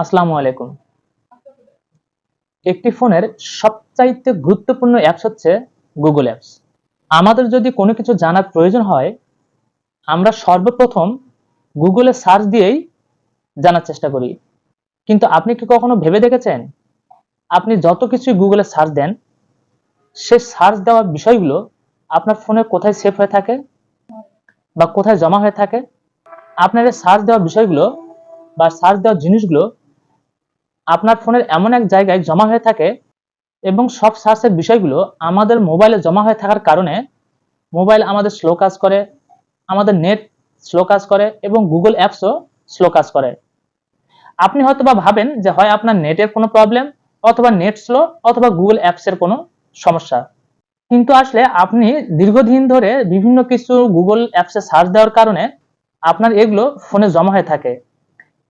আসসালামু আলাইকুম। একটি ফোনের সবচাইতে গুরুত্বপূর্ণ অ্যাপস হচ্ছে গুগল অ্যাপস আমাদের যদি কোনো কিছু জানার প্রয়োজন হয়, আমরা সর্বপ্রথম গুগলে সার্চ দিয়েই জানার চেষ্টা করি। কিন্তু আপনি কি কখনো ভেবে দেখেছেন? আপনি যত কিছুই গুগলে সার্চ দেন, সে সার্চ দেওয়া বিষয়গুলো আপনার ফোনে কোথায় সেভ হয়ে থাকে বা কোথায় জমা হয়ে থাকে? আপনার সার্চ দেওয়া বিষয়গুলো বা সার্চ দেওয়া জিনিসগুলো আপনার ফোনের এমন এক জায়গায় জমা হয়ে থাকে এবং সব সার্চের বিষয়গুলো আমাদের মোবাইলে জমা হয়ে থাকার কারণে মোবাইল আমাদের স্লো কাজ করে, আমাদের নেট স্লো কাজ করে এবং গুগল অ্যাপসও স্লো কাজ করে। আপনি হয়তো বা ভাবেন যে হয় আপনার নেটের কোনো প্রবলেম অথবা নেট স্লো অথবা গুগল অ্যাপসের কোনো সমস্যা। কিন্তু আসলে আপনি দীর্ঘদিন ধরে বিভিন্ন কিছু গুগল অ্যাপসে সার্চ দেওয়ার কারণে আপনার এগুলো ফোনে জমা হয়ে থাকে।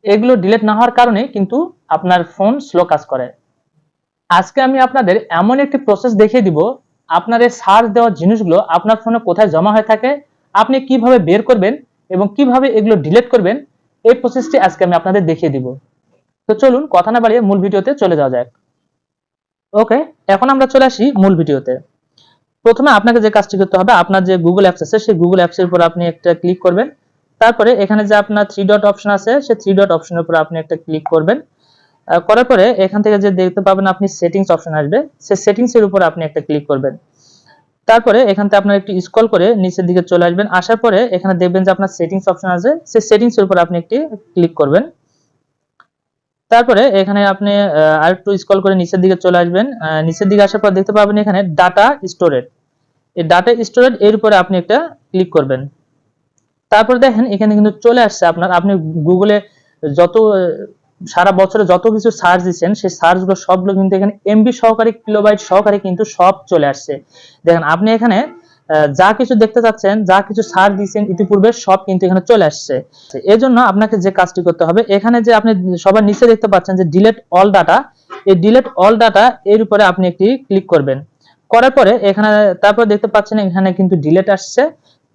এগুলো ডিলিট না হওয়ার কারণে কিন্তু আপনার ফোন স্লো কাজ করে। আজকে আমি আপনাদের এমন একটি প্রসেস দেখিয়ে দিব আপনার এই সার্চ দেওয়া জিনিসগুলো আপনার ফোনে কোথায় জমা হয়ে থাকে, আপনি কীভাবে বের করবেন এবং কীভাবে এগুলো ডিলিট করবেন, এই প্রসেসটি আজকে আমি আপনাদের দেখিয়ে দিব। তো চলুন কথা না বাড়িয়ে মূল ভিডিওতে চলে যাওয়া যাক। ওকে, এখন আমরা চলে আসি মূল ভিডিওতে। প্রথমে আপনাকে যে কাজটি করতে হবে, আপনার যে গুগল অ্যাপস আছে, সেই গুগল অ্যাপসের উপর আপনি একটা ক্লিক করবেন। তারপরে এখানে যে আপনার থ্রি ডট অপশন আছে, সেই থ্রি ডট অপশনের উপর আপনি একটা ক্লিক করবেন। করার পরে এখান থেকে যে দেখতে পাবেন আপনি সেটিংস অপশন আসবে। সে সেটিংস এর উপর আপনি একটা ক্লিক করবেন। তারপরে এখান থেকে আপনার একটু স্ক্রল করে নিচের দিকে চলে আসবেন। আসার পরে এখানে দেখবেন যে আপনার সেটিংস অপশন আছে। সেই সেটিংস এর উপর আপনি একটি ক্লিক করবেন। তারপরে এখানে আপনি আহ, আরেকটু স্ক্রল করে নিচের দিকে চলে আসবেন। নিচের দিকে আসার পর দেখতে পাবেন এখানে ডাটা স্টোরেজ এই ডাটা স্টোরেজ এর উপরে আপনি একটা ক্লিক করবেন। তারপর দেখেন এখানে কিন্তু চলে আসছে আপনার। আপনি গুগলে যত সারা বছরে যত কিছু সার্চ দিচ্ছেন, সেই সার্চগুলো সবগুলো কিন্তু এখানে এমবি সহকারে কিলোবাইট সহকারে কিন্তু সব চলে আসছে। দেখেন, আপনি এখানে যা কিছু দেখতে চাচ্ছেন, যা কিছু সার্চ দিচ্ছেন, ইতিপূর্বে সব কিন্তু এখানে চলে আসছে। এজন্য আপনাকে যে কাজটি করতে হবে, এখানে যে আপনি সবার নিচে দেখতে পাচ্ছেন যে ডিলেট অল ডাটা এই ডিলেট অল ডাটা এর উপরে আপনি একটি ক্লিক করবেন। করার পরে এখানে, তারপর দেখতে পাচ্ছেন এখানে কিন্তু ডিলেট আসছে।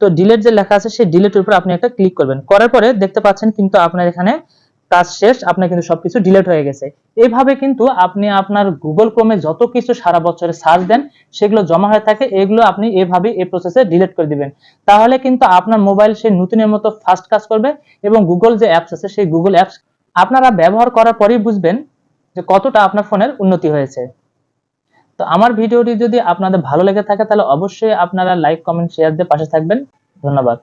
তো ডিলেট যে লেখা আছে, সেই ডিলেটের উপর আপনি একটা ক্লিক করবেন। করার পরে দেখতে পাচ্ছেন কিন্তু আপনার এখানে কাজ শেষ, আপনার কিন্তু সবকিছু ডিলেট হয়ে গেছে। এইভাবে কিন্তু আপনি আপনার গুগল ক্রোমে যত কিছু সারা বছরে সার্চ দেন, সেগুলো জমা হয়ে থাকে, এগুলো আপনি এভাবে এই প্রসেসে ডিলিট করে দিবেন। তাহলে কিন্তু আপনার মোবাইল সেই নতুনের মতো ফাস্ট কাজ করবে এবং গুগল যে অ্যাপস আছে, সেই গুগল অ্যাপস আপনারা ব্যবহার করার পরেই বুঝবেন যে কতটা আপনার ফোনের উন্নতি হয়েছে। তো আমার ভিডিওটি যদি আপনাদের ভালো লেগে থাকে, তাহলে অবশ্যই আপনারা লাইক কমেন্ট শেয়ার দিয়ে পাশে থাকবেন। ধন্যবাদ।